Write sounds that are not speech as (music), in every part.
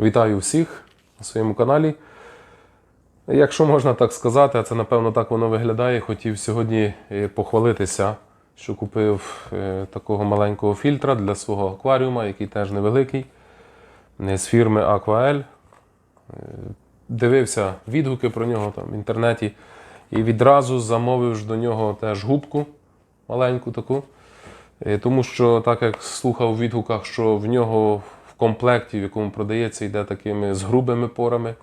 Вітаю всіх на своєму каналі. Якщо можна так сказати, а це напевно так воно виглядає, хотів сьогодні е, похвалитися, що купив е, такого маленького фільтра для свого акваріума, який теж невеликий, з фірми Aquael. Е, Дивився відгуки про нього там в інтернеті і відразу замовив до нього теж губку маленьку таку. Тому що, так як слухав у відгуках, що в нього в комплекті, в якому продається, йде такими з грубими порами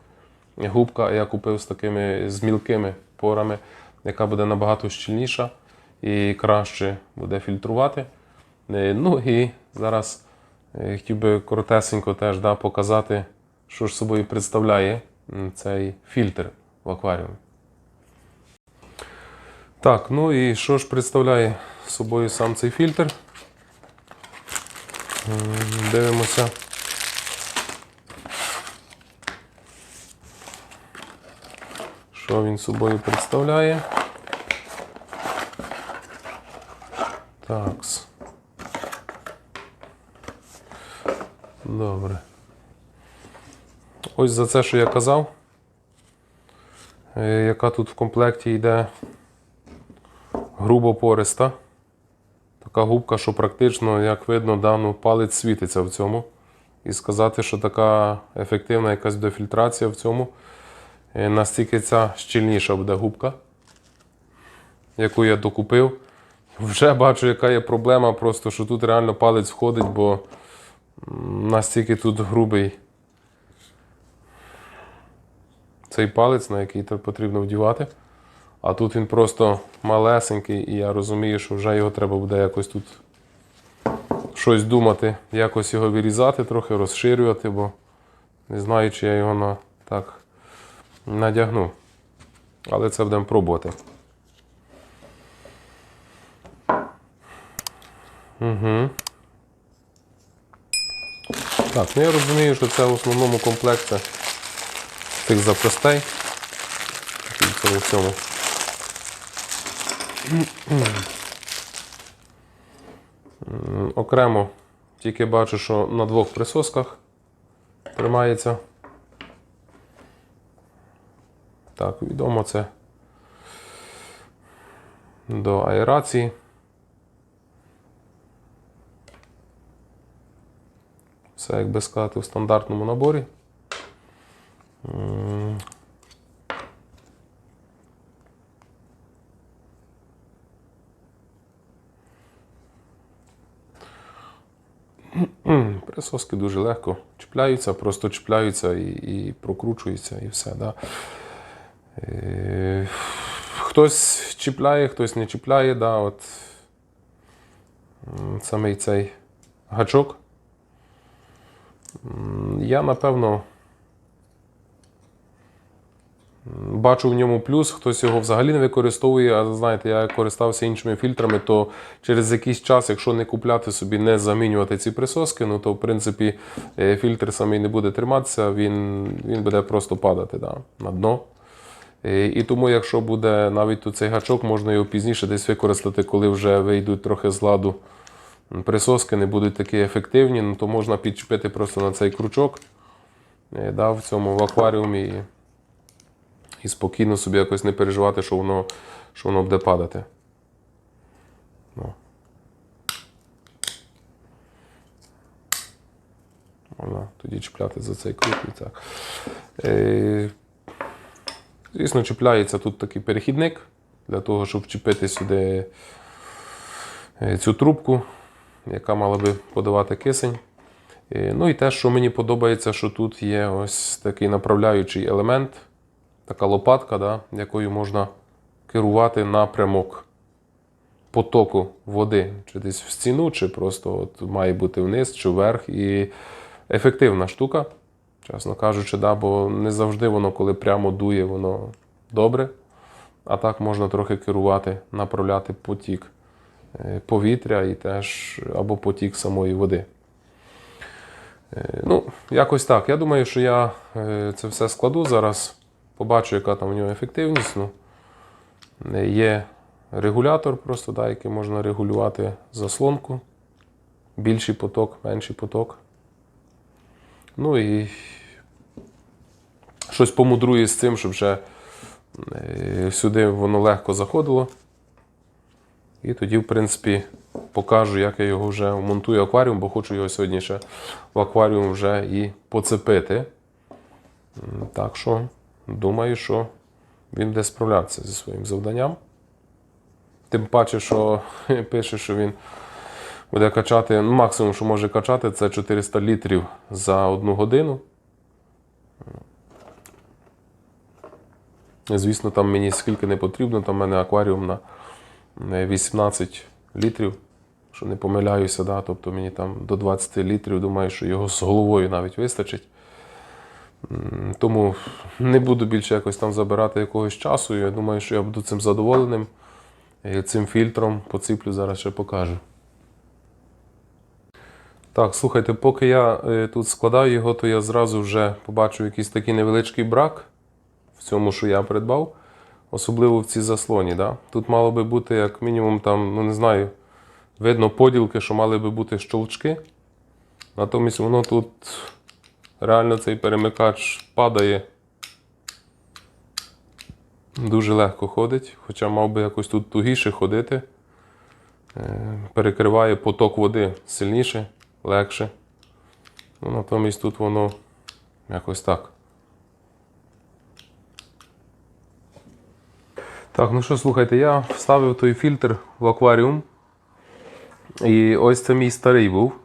губка, я купив з такими з мілкими порами, яка буде набагато щільніша і краще буде фільтрувати. Е, Ну і зараз е, хотів би коротесенько теж да, показати, що ж собою представляє цей фільтр в акваріумі. Так, ну і що ж представляє собою сам цей фільтр? Дивимося. Що він собою представляє? Такс. Добре. Ось за це, що я казав, е, яка тут в комплекті йде грубо пориста. Така губка, що практично, як видно, дану палець світиться в цьому. І сказати, що така ефективна якась дофільтрація в цьому, е, настільки ця щільніша буде губка, яку я докупив. Вже бачу, яка є проблема, просто що тут реально палець входить, бо настільки тут грубий цей палець, на який потрібно вдівати. А тут він просто малесенький, і я розумію, що вже його треба буде якось тут щось думати, якось його вирізати, трохи розширювати, бо не знаю, чи я його на, так надягну. Але це будемо пробувати. Угу. Так, ну я розумію, що це в основному комплект це з тих запчастей. І в цьому Окремо тільки бачу, що на двох присосках тримається. Так, відомо це до аерації. Все, як би сказати, в стандартному наборі. М, Присоски дуже легко чіпляються, просто чіпляються і, і прокручуються, і все. Да. Е, хтось чіпляє, хтось не чіпляє. Да, от, м, самий цей гачок. Я, напевно, бачу в ньому плюс, хтось його взагалі не використовує, а знаєте, я користався іншими фільтрами, то через якийсь час, якщо не купляти собі, не замінювати ці присоски, ну то в принципі е, фільтр самий не буде триматися, він, він буде просто падати да, на дно. Е, І тому, якщо буде навіть цей гачок, можна його пізніше десь використати, коли вже вийдуть трохи з ладу присоски, не будуть такі ефективні, ну, то можна підчепити просто на цей крючок е, да, в цьому в акваріумі і, спокійно собі якось не переживати, що воно, що воно буде падати. Ну. Можна тоді чіпляти за цей крут і так. Е, Звісно, чіпляється тут такий перехідник для того, щоб вчепити сюди е, цю трубку, яка мала би подавати кисень. Е, Ну і те, що мені подобається, що тут є ось такий направляючий елемент, така лопатка, да, якою можна керувати напрямок потоку води, чи десь в стіну, чи просто от має бути вниз, чи вверх. І ефективна штука, чесно кажучи, да, бо не завжди воно, коли прямо дує, воно добре. А так можна трохи керувати, направляти потік е, повітря і теж або потік самої води. Е, Ну, якось так. Я думаю, що я е, це все складу зараз. Побачу, яка там у нього ефективність. Ну, є регулятор, просто, да, який можна регулювати заслонку. Більший поток, менший поток. Ну і щось помудрую з цим, щоб вже е, сюди воно легко заходило. І тоді, в принципі, покажу, як я його вже вмонтую акваріум, бо хочу його сьогодні ще в акваріум вже і поцепити. Так що, думаю, що він буде справлятися зі своїм завданням. Тим паче, що (laughs) пише, що він буде качати, ну, максимум, що може качати, це 400 літрів за одну годину. Звісно, там мені скільки не потрібно, там в мене акваріум на е, 18 літрів, що не помиляюся, да? тобто мені там до 20 літрів, думаю, що його з головою навіть вистачить. Тому не буду більше якось там забирати якогось часу. Я думаю, що я буду цим задоволеним. Цим фільтром поціплю, зараз ще покажу. Так, слухайте, поки я е, тут складаю його, то я зразу вже побачу якийсь такий невеличкий брак в цьому, що я придбав. Особливо в цій заслоні. Да? Тут мало би бути, як мінімум, там, ну не знаю, видно поділки, що мали би бути щолчки. Натомість воно тут реально цей перемикач падає. Дуже легко ходить, хоча мав би якось тут тугіше ходити. Е, Перекриває поток води сильніше, легше. Ну, натомість тут воно якось так. Так, ну що, слухайте, я вставив той фільтр в акваріум. І ось це мій старий був.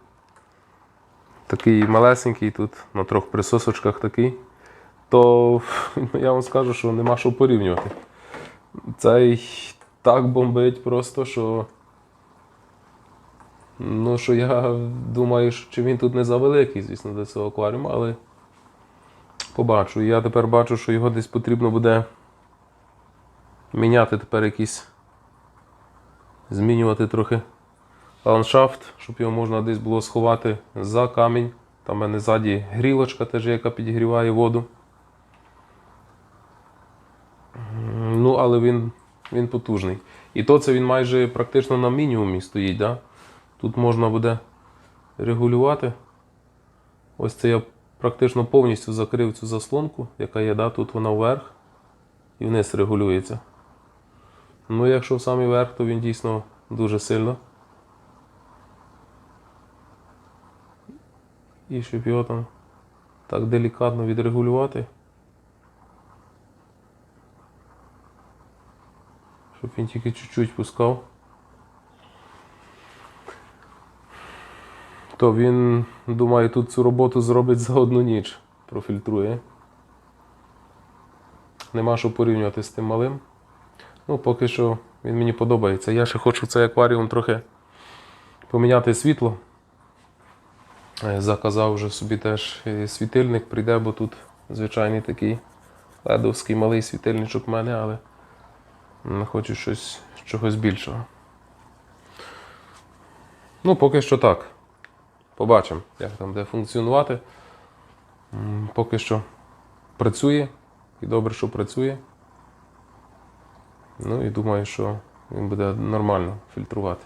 Такий малесенький тут, на трьох присосочках такий. То (laughs) я вам скажу, що нема що порівнювати. Цей так бомбить просто, що. Ну, що я думаю, чи він тут не завеликий, звісно, до цього акваріуму, але побачу. Я тепер бачу, що його десь потрібно буде міняти тепер якісь. Змінювати трохи ландшафт, щоб його можна десь було сховати за камінь. Там в мене ззаді грілочка теж, яка підігріває воду. Ну, але він, він потужний. І то це він майже практично на мінімумі стоїть. Да? Тут можна буде регулювати. Ось це я практично повністю закрив цю заслонку, яка є, да? тут вона вверх і вниз регулюється. Ну, якщо в самий верх, то він дійсно дуже сильно. І щоб його там так делікатно відрегулювати. Щоб він тільки чуть-чуть пускав. То він, думаю, тут цю роботу зробить за одну ніч. Профільтрує. Нема що порівнювати з тим малим. Ну, поки що він мені подобається. Я ще хочу цей акваріум трохи поміняти світло. Е, Заказав вже собі теж світильник, прийде, бо тут звичайний такий ледовський малий світильничок в мене, але хочу щось чогось більшого. Ну, поки що так. Побачимо, як там буде функціонувати. Поки що працює і добре, що працює. Ну і думаю, що він буде нормально фільтрувати.